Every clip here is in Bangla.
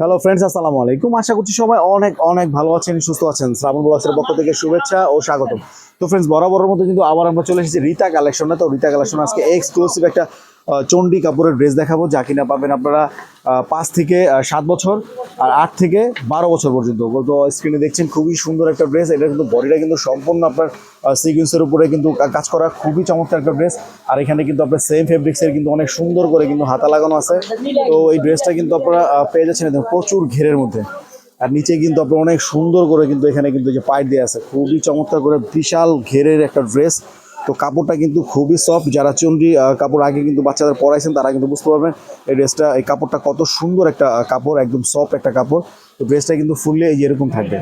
হ্যালো ফ্রেন্ডস আসসালামু আলাইকুম। আশা করছি সবাই অনেক অনেক ভালো আছেন, সুস্থ আছেন। শ্রাবণ ব্লগসের পক্ষ থেকে শুভেচ্ছা ও স্বাগতম। তো ফ্রেন্ডস বরাবরের মতো কিন্তু আবার আমরা চলে এসেছি রীতা কালেকশনে। তো রিতা কালেকশন আজকে এক্সক্লুসিভ একটা চণ্ডী কাপড়ের ড্রেস দেখাবো, যা কিনা পাবেন আপনারা পাঁচ থেকে সাত বছর আর আট থেকে বারো বছর পর্যন্ত। তো স্ক্রিনে দেখছেন, খুবই সুন্দর একটা ড্রেস। এটা কিন্তু বডিটা কিন্তু সম্পূর্ণ আপনার সিকুয়েন্সের উপরে কিন্তু কাজ করা খুবই চমৎকার একটা ড্রেস। আর এখানে কিন্তু আপনার সেম ফেব্রিক্সের কিন্তু অনেক সুন্দর করে কিন্তু হাতা লাগানো আছে। তো এই ড্রেসটা কিন্তু আপনারা পেয়ে যাচ্ছেন প্রচুর ঘেরের মধ্যে। আর নিচে কিন্তু আপনার অনেক সুন্দর করে কিন্তু এখানে কিন্তু যে পাইট দেওয়া আছে। খুবই চমৎকার করে বিশাল ঘেরের একটা ড্রেস। তো কাপড়টা কিন্তু খুবই সফট যারা চন্ডি কাপড় আগে কিন্তু বাচ্চাদের পরাইছেন, তারা কিন্তু বুঝতে পারবেন এই ড্রেসটা এই কাপড়টা কত সুন্দর একটা কাপড়, একদম সফট একটা কাপড়। তো ড্রেসটা কিন্তু ফুললে এই এরকম থাকবে।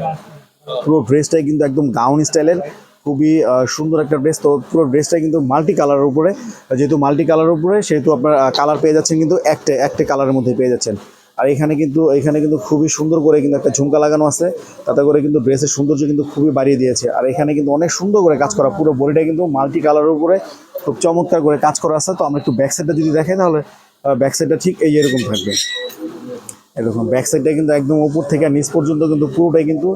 পুরো ড্রেসটাই কিন্তু একদম গাউন স্টাইলের খুবই সুন্দর একটা ড্রেস তো পুরো ড্রেসটা কিন্তু মাল্টি কালারের উপরে। যেহেতু মাল্টি কালারের উপরে, সেহেতু আপনার কালার পেয়ে যাচ্ছেন কিন্তু একটা একটা কালারের মধ্যে পেয়ে যাচ্ছেন। আর এখানে কিন্তু এখানে কিন্তু খুবই সুন্দর করে কিন্তু একটা ঝুমকা লাগানো আছে। তাতে করে কিন্তু ড্রেসের সৌন্দর্য কিন্তু খুবই বাড়িয়ে দিয়েছে। আর এখানে কিন্তু অনেক সুন্দর করে কাজ করা, পুরো বডিটা কিন্তু মাল্টি কালারের উপরে খুব চমৎকার করে কাজ করা আছে। তো আমরা একটু ব্যাক সাইডটা যদি দেখাই তাহলে ব্যাক সাইডটা ঠিক এই এরকম থাকবে। এরকম ব্যাক সাইডটা কিন্তু একদম উপর থেকে নিচ পর্যন্ত কিন্তু পুরোটাই কিন্তু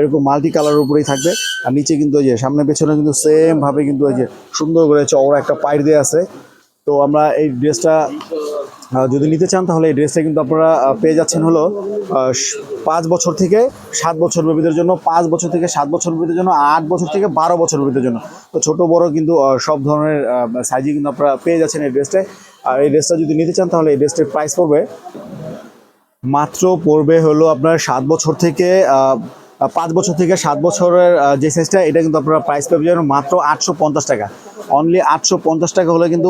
এরকম মাল্টি কালারের উপরেই থাকবে। আর নিচে কিন্তু ওই যে সামনে পেছনে কিন্তু সেমভাবে কিন্তু ওই যে সুন্দর করে চওড়া একটা পাইর দিয়ে আছে। তো আমরা এই ড্রেসটা যদি নিতে চান, তাহলে এই ড্রেসটা কিন্তু আপনারা পেয়ে যাচ্ছেন হলো পাঁচ বছর থেকে সাত বছর বেবিদের জন্য, পাঁচ বছর থেকে সাত বছর বেবিদের জন্য, আট বছর থেকে বারো বছর বেবিদের জন্য। তো ছোট, বড় কিন্তু সব ধরনের সাইজে কিন্তু আপনারা পেয়ে যাচ্ছেন এই ড্রেসটায়। আর এই ড্রেসটা যদি নিতে চান, তাহলে এই ড্রেসটার প্রাইস পড়বে, মাত্র পড়বে হলো আপনার সাত বছর থেকে পাঁচ বছর থেকে সাত বছরের যে সাইজটা এটা কিন্তু আপনারা প্রাইস পাবে যাবেন মাত্র আটশো পঞ্চাশ টাকা। অনলি আটশো পঞ্চাশ টাকা হলে কিন্তু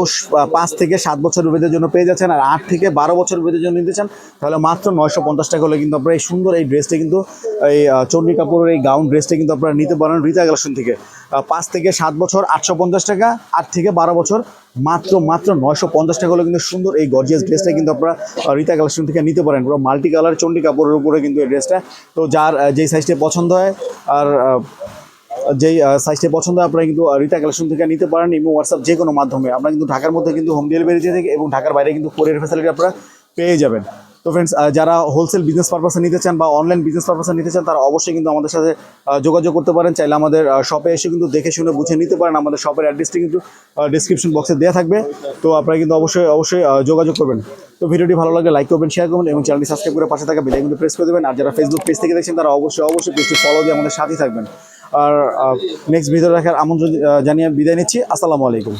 পাঁচ থেকে সাত বছর বেদের জন্য পেয়ে যাচ্ছেন আর আট থেকে বারো বছর বেদের জন্য নিতে চান তাহলে মাত্র নয়শো পঞ্চাশ টাকা হলে কিন্তু আপনারা এই সুন্দর এই ড্রেসটা কিন্তু এই আহ, চণ্ডী কাপড়ের এই গাউন ড্রেসটা কিন্তু আপনারা নিতে পারেন রিতা কালেকশন থেকে। পাঁচ থেকে সাত বছর আটশো পঞ্চাশ টাকা আট থেকে বারো বছর মাত্র মাত্র নয়শো পঞ্চাশ টাকা হলে কিন্তু সুন্দর এই গর্জিয়াস ড্রেসটা কিন্তু আপনারা রিতা কালেকশন থেকে নিতে পারেন। পুরো মাল্টি কালার চণ্ডী কাপড়ের উপরে কিন্তু এই ড্রেসটা তো যার যেই সাইজটা পছন্দ হয় আর যেই সাইজটা পছন্দ, আপনারা কিন্তু রিতা কালেকশন থেকে নিতে পারেন এবং হোয়াটসঅ্যাপ যে কোনো মাধ্যমে। আমরা কিন্তু ঢাকার মধ্যে কিন্তু হোম ডেলিভারি দিয়ে থাকি এবং ঢাকার বাইরে কিন্তু কোরিয়ার ফ্যাসিলিটি আপনারা পেয়ে যাবেন। তো ফ্রেন্ডস যারা হোলসেল বিজনেস পারপাসে নিতে চান বা অনলাইন বিজনেস পারপাসে নিতে চান, তারা অবশ্যই কিন্তু আমাদের সাথে যোগাযোগ করতে পারেন। চাইলে আমাদের শপে এসে কিন্তু দেখে শুনে বুঝে নিতে পারেন। আমাদের শপের অ্যাড্রেসটি কিন্তু ডিসক্রিপশন বক্সে দেওয়া থাকবে। তো আপনারা কিন্তু অবশ্যই অবশ্যই যোগাযোগ করবেন। তো ভিডিওটি ভালো লাগে লাইক করবেন শেয়ার করবেন এবং চ্যানেলটি সাবস্ক্রাইব করে পাশে থাকা বেলাইকনটি প্রেস করে দেবেন। আর যারা ফেসবুক পেজ থেকে দেখছেন, তারা অবশ্যই অবশ্যই পেজটি ফলো দিয়ে আমাদের সাথেই থাকবেন। আর নেক্সট ভিডিও রাখার আমন্ত্রণ জানিয়ে বিদায় নিচ্ছি। আসসালামু আলাইকুম।